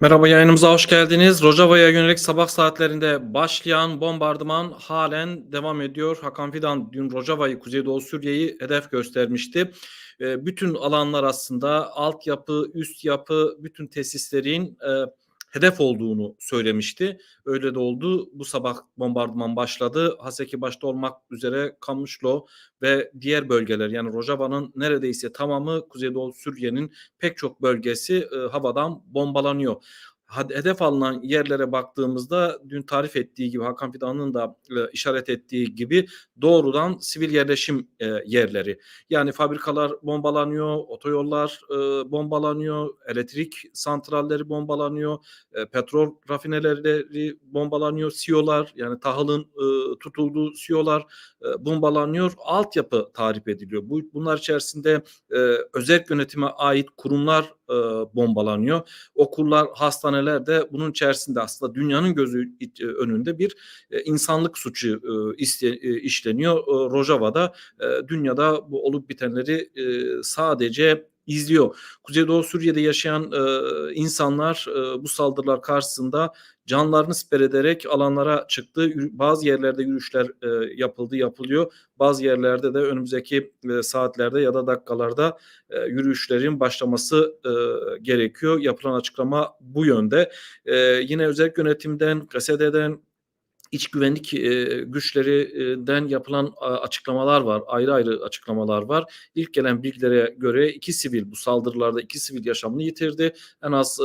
Merhaba yayınımıza hoş geldiniz. Rojava'ya yönelik sabah saatlerinde başlayan bombardıman halen devam ediyor. Hakan Fidan dün Rojava'yı, Kuzeydoğu Suriye'yi hedef göstermişti. E, bütün alanlar aslında altyapı, üst yapı, bütün tesislerin e, hedef olduğunu söylemişti. Öyle de oldu. Bu sabah bombardıman başladı. Haseki başta olmak üzere Kamışlo ve diğer bölgeler yani Rojava'nın neredeyse tamamı Kuzeydoğu Suriye'nin pek çok bölgesi e, havadan bombalanıyor hedef alınan yerlere baktığımızda dün tarif ettiği gibi Hakan Fidan'ın da e, işaret ettiği gibi doğrudan sivil yerleşim e, yerleri. Yani fabrikalar bombalanıyor, otoyollar e, bombalanıyor, elektrik santralleri bombalanıyor, e, petrol rafineleri bombalanıyor, siyolar yani tahılın e, tutulduğu siyolar e, bombalanıyor. Altyapı tarif ediliyor. Bu bunlar içerisinde e, özel yönetime ait kurumlar e, bombalanıyor. Okullar, hastaneler de bunun içerisinde aslında dünyanın gözü e, önünde bir e, insanlık suçu işleniyor. Rojava'da dünyada bu olup bitenleri sadece izliyor. Kuzeydoğu Suriye'de yaşayan e, insanlar e, bu saldırılar karşısında canlarını siper ederek alanlara çıktı. Bazı yerlerde yürüyüşler e, yapıldı, yapılıyor. Bazı yerlerde de önümüzdeki e, saatlerde ya da dakikalarda e, yürüyüşlerin başlaması e, gerekiyor. Yapılan açıklama bu yönde. E, yine özel yönetimden, KSD'den, iç güvenlik e, güçlerinden yapılan açıklamalar var. Ayrı ayrı açıklamalar var. İlk gelen bilgilere göre iki sivil bu saldırılarda iki sivil yaşamını yitirdi. En az e,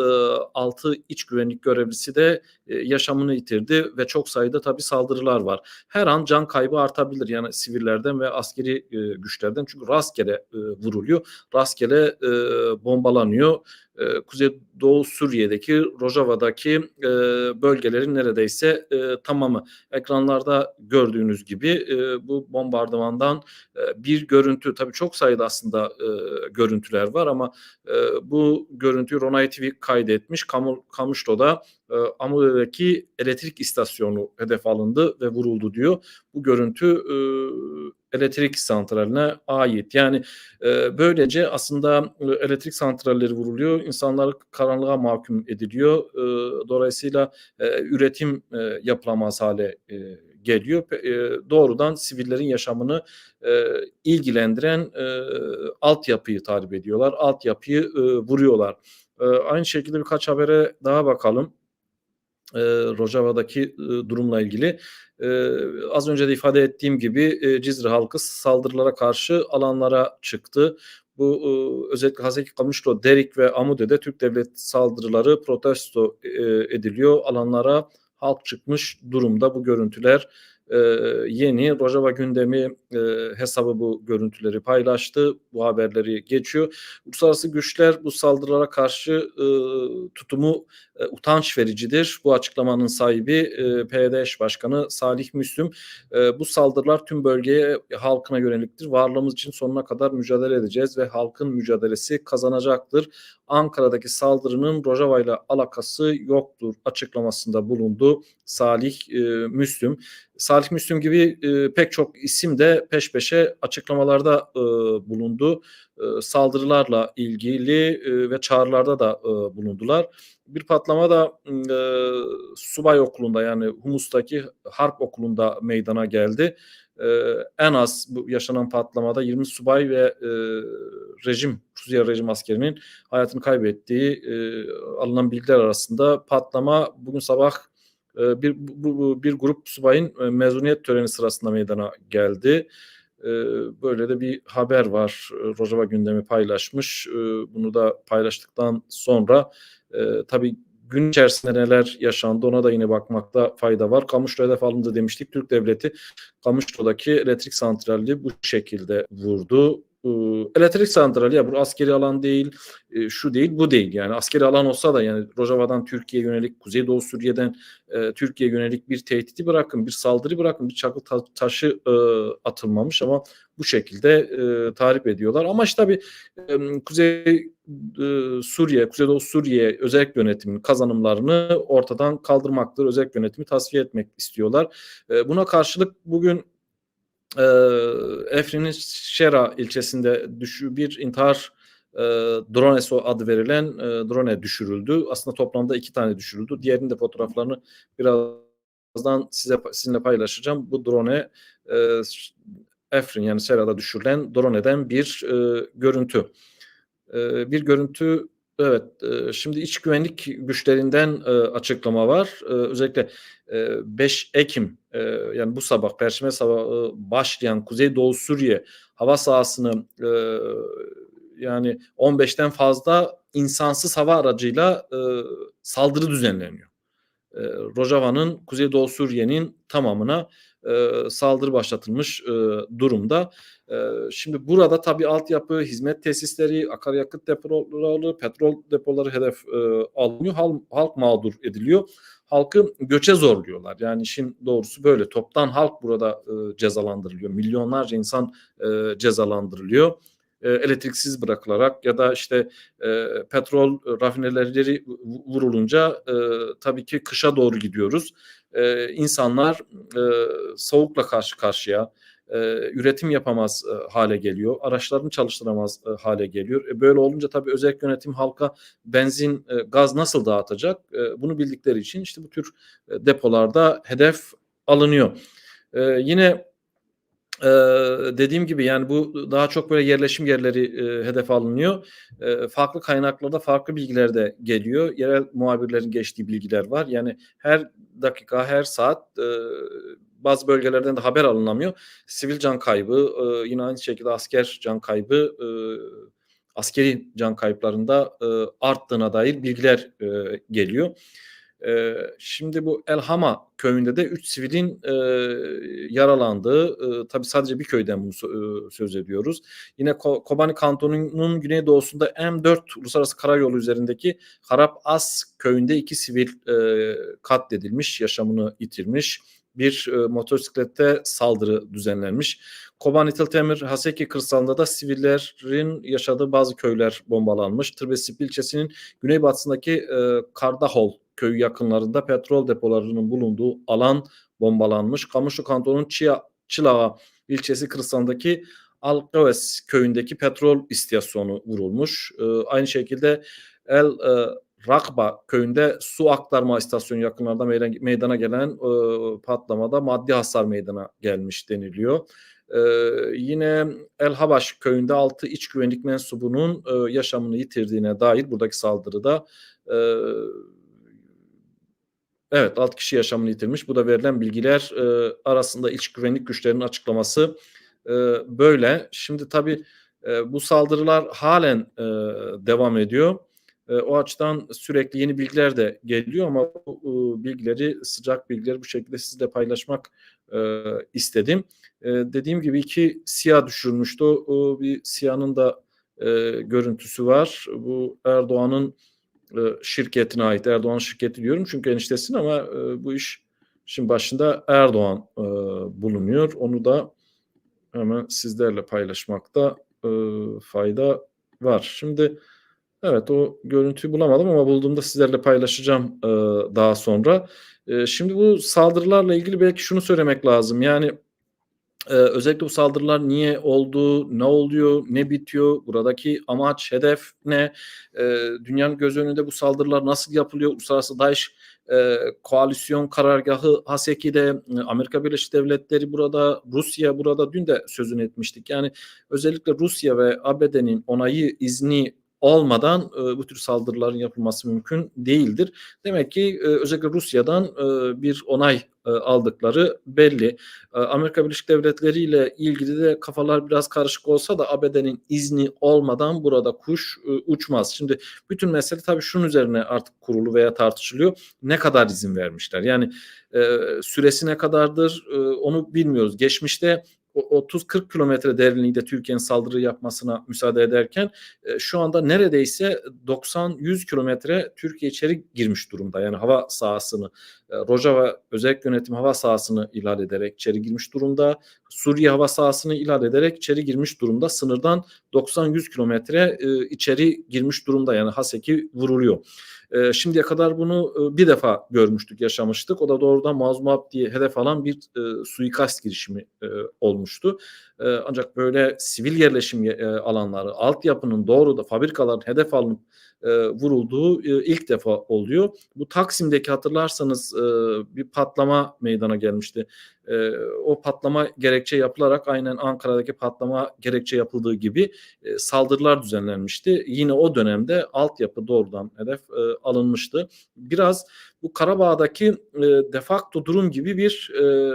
6 iç güvenlik görevlisi de e, yaşamını yitirdi ve çok sayıda tabii saldırılar var. Her an can kaybı artabilir yani sivillerden ve askeri e, güçlerden çünkü rastgele e, vuruluyor. Rastgele bombalanıyor e, Kuzeydoğu Suriye'deki Rojava'daki bölgelerin neredeyse e, tamamı. Ekranlarda gördüğünüz gibi bu bombardımandan bir görüntü tabii çok sayıda aslında görüntüler var ama bu görüntüyü Ronay TV kaydetmiş. Kamu, e, elektrik istasyonu hedef alındı ve vuruldu diyor. Bu görüntü e, elektrik santraline ait. Yani e, böylece aslında e, elektrik santralleri vuruluyor, insanlar karanlığa mahkum ediliyor. Dolayısıyla üretim e, yapılamaz hale geliyor. Doğrudan sivillerin yaşamını ilgilendiren e, altyapıyı tarif ediyorlar. Altyapıyı e, vuruyorlar. Aynı şekilde birkaç habere daha bakalım e, Rojava'daki e, durumla ilgili. E, az önce de ifade ettiğim gibi e, Cizre halkı saldırılara karşı alanlara çıktı. Bu e, özellikle Hazreti Kamışlo, Derik ve Amude'de Türk devlet saldırıları protesto e, ediliyor. Alanlara halk çıkmış durumda bu görüntüler e, yeni Rojava gündemi e, hesabı bu görüntüleri paylaştı. Bu haberleri geçiyor. Uluslararası güçler bu saldırılara karşı e, tutumu e, utanç vericidir. Bu açıklamanın sahibi e, PYD eş başkanı Salih Müslüm. E, bu saldırılar tüm bölgeye halkına yöneliktir. Varlığımız için sonuna kadar mücadele edeceğiz ve halkın mücadelesi kazanacaktır. Ankara'daki saldırının Rojava ile alakası yoktur açıklamasında bulundu Salih e, Müslüm. Salih Müslüm gibi e, pek çok isim de peş peşe açıklamalarda e, bulundu. E, saldırılarla ilgili e, ve çağrılarda da e, bulundular. Bir patlama da e, subay okulunda yani Humus'taki harp okulunda meydana geldi. E, en az bu yaşanan patlamada 20 subay ve e, rejim, Suriye rejim askerinin hayatını kaybettiği e, alınan bilgiler arasında patlama bugün sabah e, bir bu, bu, bir grup subayın e, mezuniyet töreni sırasında meydana geldi. E, böyle de bir haber var. Rojava gündemi paylaşmış. Bunu da paylaştıktan sonra tabii gün içerisinde neler yaşandı ona da yine bakmakta fayda var. Kamışlı hedef alındı demiştik. Türk devleti Kamışlı'daki elektrik santrali bu şekilde vurdu elektrik santrali ya bu askeri alan değil, e, şu değil, bu değil. Yani askeri alan olsa da yani Rojava'dan Türkiye yönelik, Kuzeydoğu Suriye'den e, Türkiye yönelik bir tehdidi bırakın, bir saldırı bırakın, bir çakıl ta- taşı e, atılmamış ama bu şekilde e, tarif ediyorlar. Ama işte tabii e, Kuzey e, Suriye, Kuzeydoğu Suriye özel yönetiminin kazanımlarını ortadan kaldırmaktır. Özel yönetimi tasfiye etmek istiyorlar. E, buna karşılık bugün e, Efrin'in Şera ilçesinde düşü bir intihar e, Drones adı verilen e, drone düşürüldü. Aslında toplamda iki tane düşürüldü. Diğerinin de fotoğraflarını birazdan size sizinle paylaşacağım. Bu drone e, Efrin yani Sera'da düşürülen drone'den bir e, görüntü. E, bir görüntü Evet, e, şimdi iç güvenlik güçlerinden e, açıklama var. E, özellikle e, 5 Ekim e, yani bu sabah Perşembe sabahı başlayan Kuzeydoğu Suriye hava sahasını e, yani 15'ten fazla insansız hava aracıyla e, saldırı düzenleniyor. E, Rojava'nın Kuzeydoğu Suriye'nin tamamına e, saldırı başlatılmış e, durumda. E, şimdi burada tabii altyapı, hizmet tesisleri, akaryakıt depoları, petrol depoları hedef e, alınıyor. Halk, halk mağdur ediliyor. Halkı göçe zorluyorlar. Yani işin doğrusu böyle. Toptan halk burada e, cezalandırılıyor. Milyonlarca insan e, cezalandırılıyor e, elektriksiz bırakılarak ya da işte e, petrol rafineleri vurulunca e, tabii ki kışa doğru gidiyoruz. E, insanlar e, soğukla karşı karşıya, e, üretim yapamaz e, hale geliyor, araçlarını çalıştıramaz e, hale geliyor. E, böyle olunca tabii özel yönetim halka benzin, e, gaz nasıl dağıtacak? E, bunu bildikleri için işte bu tür e, depolarda hedef alınıyor. E, yine ee, dediğim gibi yani bu daha çok böyle yerleşim yerleri e, hedef alınıyor. E, farklı kaynaklarda farklı bilgiler de geliyor. Yerel muhabirlerin geçtiği bilgiler var. Yani her dakika, her saat e, bazı bölgelerden de haber alınamıyor. Sivil can kaybı, e, yine aynı şekilde asker can kaybı, e, askeri can kayıplarında e, arttığına dair bilgiler e, geliyor. E, şimdi bu Elhama köyünde de 3 sivilin e, yaralandığı, e, tabi sadece bir köyden bunu e, söz ediyoruz. Yine Ko Kobani kantonunun güneydoğusunda M4 uluslararası karayolu üzerindeki Harap As köyünde iki sivil e, katledilmiş, yaşamını yitirmiş bir e, motosiklette saldırı düzenlenmiş. Kobani Tiltemir Haseki kırsalında da sivillerin yaşadığı bazı köyler bombalanmış. Tırbesip ilçesinin güneybatısındaki e, Kardahol köyü yakınlarında petrol depolarının bulunduğu alan bombalanmış. Kamışlı kantonun Çia, Çılağa ilçesi kırsalındaki Alkaves köyündeki petrol istasyonu vurulmuş. E, aynı şekilde El e, Rakba köyünde su aktarma istasyonu yakınlarda meydana gelen e, patlamada maddi hasar meydana gelmiş deniliyor. E, yine El Habaş köyünde altı iç güvenlik mensubunun e, yaşamını yitirdiğine dair buradaki saldırıda e, Evet 6 kişi yaşamını yitirmiş. Bu da verilen bilgiler e, arasında iç güvenlik güçlerinin açıklaması e, böyle. Şimdi tabii e, bu saldırılar halen e, devam ediyor. E, o açıdan sürekli yeni bilgiler de geliyor ama bu e, bilgileri sıcak bilgileri bu şekilde sizle paylaşmak e, istedim. E, dediğim gibi iki siyah düşürmüştü. O, bir siyahın da görüntüsü var. Bu Erdoğan'ın şirketine ait Erdoğan şirketi diyorum çünkü eniştesin ama bu iş şimdi başında Erdoğan bulunuyor. Onu da hemen sizlerle paylaşmakta e, fayda var. Şimdi evet o görüntüyü bulamadım ama bulduğumda sizlerle paylaşacağım e, daha sonra. E, şimdi bu saldırılarla ilgili belki şunu söylemek lazım. Yani ee, özellikle bu saldırılar niye oldu, ne oluyor, ne bitiyor, buradaki amaç, hedef ne, ee, dünyanın göz önünde bu saldırılar nasıl yapılıyor, uluslararası DAEŞ e, koalisyon karargahı Haseki'de, e, Amerika Birleşik Devletleri burada, Rusya burada dün de sözünü etmiştik. Yani özellikle Rusya ve ABD'nin onayı, izni olmadan e, bu tür saldırıların yapılması mümkün değildir. Demek ki e, özellikle Rusya'dan e, bir onay e, aldıkları belli. E, Amerika Birleşik Devletleri ile ilgili de kafalar biraz karışık olsa da ABD'nin izni olmadan burada kuş e, uçmaz. Şimdi bütün mesele tabii şunun üzerine artık kurulu veya tartışılıyor. Ne kadar izin vermişler? Yani e, süresi ne kadardır e, onu bilmiyoruz. Geçmişte 30-40 kilometre derinliğinde Türkiye'nin saldırı yapmasına müsaade ederken e, şu anda neredeyse 90-100 kilometre Türkiye içeri girmiş durumda. Yani hava sahasını, e, Rojava özel yönetim hava sahasını ihlal ederek içeri girmiş durumda. Suriye hava sahasını ihlal ederek içeri girmiş durumda. Sınırdan 90-100 kilometre e, içeri girmiş durumda yani Haseki vuruluyor. E, şimdiye kadar bunu e, bir defa görmüştük, yaşamıştık. O da doğrudan Mazlum Abdi'ye hedef alan bir e, suikast girişimi e, olmuştu. E, ancak böyle sivil yerleşim e, alanları, altyapının doğruda fabrikaların hedef alınıp e, vurulduğu e, ilk defa oluyor. Bu Taksim'deki hatırlarsanız e, bir patlama meydana gelmişti. E, o patlama gerekçe yapılarak aynen Ankara'daki patlama gerekçe yapıldığı gibi e, saldırılar düzenlenmişti. Yine o dönemde altyapı doğrudan hedef e, alınmıştı. Biraz bu Karabağ'daki e, defakto durum gibi bir e,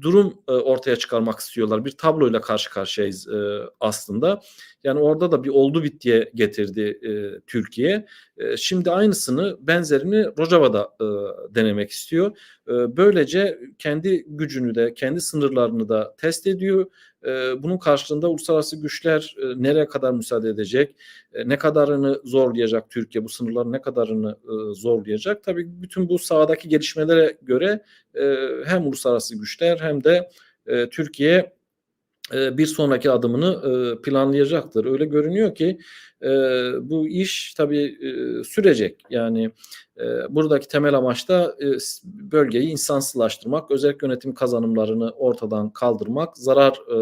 durum e, ortaya çıkarmak istiyorlar. Bir tabloyla karşı karşıyayız e, aslında. Yani orada da bir oldu bittiye getirdi e, Türkiye. E, şimdi aynısını benzerini Rojava'da e, denemek istiyor. E, böylece kendi gücünü de kendi sınırlarını da test ediyor. E, bunun karşılığında uluslararası güçler e, nereye kadar müsaade edecek? E, ne kadarını zorlayacak Türkiye? Bu sınırların ne kadarını e, zorlayacak? Tabii bütün bu sahadaki gelişmelere göre e, hem uluslararası güçler hem de e, Türkiye bir sonraki adımını e, planlayacaktır. Öyle görünüyor ki e, bu iş tabii e, sürecek. Yani e, buradaki temel amaç da e, bölgeyi insansızlaştırmak, özel yönetim kazanımlarını ortadan kaldırmak, zarar e,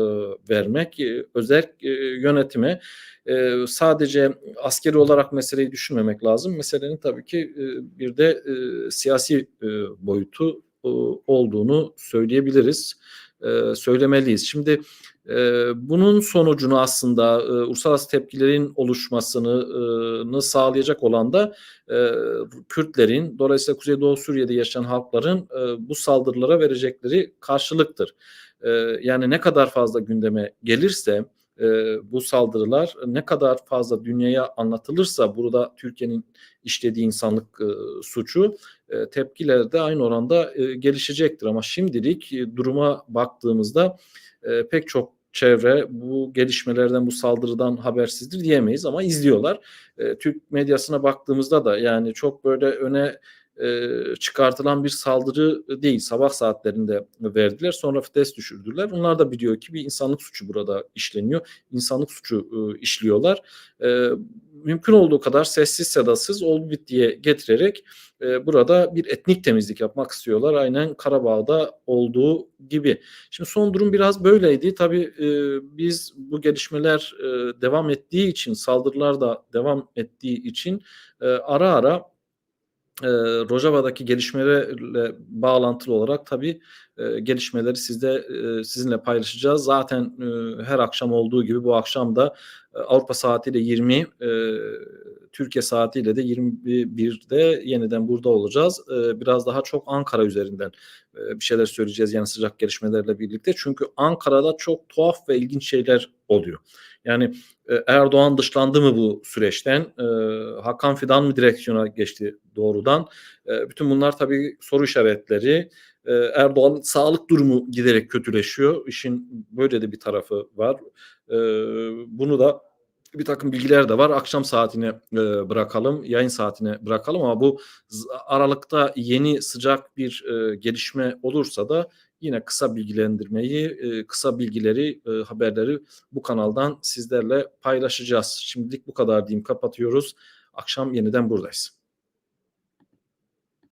vermek, e, özel e, yönetime e, sadece askeri olarak meseleyi düşünmemek lazım. Meselenin tabii ki e, bir de e, siyasi e, boyutu e, olduğunu söyleyebiliriz, e, söylemeliyiz. Şimdi e, bunun sonucunu aslında e, uluslararası tepkilerin oluşmasını e, sağlayacak olan da e, Kürtlerin, dolayısıyla Kuzeydoğu Suriye'de yaşayan halkların bu saldırılara verecekleri karşılıktır. Yani ne kadar fazla gündeme gelirse e, bu saldırılar ne kadar fazla dünyaya anlatılırsa burada Türkiye'nin işlediği insanlık e, suçu e, tepkiler de aynı oranda e, gelişecektir. Ama şimdilik e, duruma baktığımızda e, pek çok çevre bu gelişmelerden bu saldırıdan habersizdir diyemeyiz ama izliyorlar. E, Türk medyasına baktığımızda da yani çok böyle öne e, çıkartılan bir saldırı değil. Sabah saatlerinde verdiler. Sonra vites düşürdüler. Onlar da biliyor ki bir insanlık suçu burada işleniyor. İnsanlık suçu e, işliyorlar. E, mümkün olduğu kadar sessiz sedasız oldu bittiye getirerek e, burada bir etnik temizlik yapmak istiyorlar. Aynen Karabağ'da olduğu gibi. Şimdi son durum biraz böyleydi. Tabii e, biz bu gelişmeler e, devam ettiği için, saldırılar da devam ettiği için e, ara ara e, Rojava'daki gelişmelerle bağlantılı olarak tabii e, gelişmeleri sizde e, sizinle paylaşacağız. Zaten e, her akşam olduğu gibi bu akşam da e, Avrupa saatiyle 20, e, Türkiye saatiyle de 21'de yeniden burada olacağız. E, biraz daha çok Ankara üzerinden e, bir şeyler söyleyeceğiz yani sıcak gelişmelerle birlikte. Çünkü Ankara'da çok tuhaf ve ilginç şeyler oluyor. Yani e, Erdoğan dışlandı mı bu süreçten? E, Hakan Fidan mı direksiyona geçti doğrudan? E, bütün bunlar tabii soru işaretleri. Erdoğan sağlık durumu giderek kötüleşiyor. İşin böyle de bir tarafı var. Bunu da bir takım bilgiler de var. Akşam saatine bırakalım, yayın saatine bırakalım ama bu aralıkta yeni sıcak bir gelişme olursa da yine kısa bilgilendirmeyi, e, kısa bilgileri, e, haberleri bu kanaldan sizlerle paylaşacağız. Şimdilik bu kadar diyeyim, kapatıyoruz. Akşam yeniden buradayız.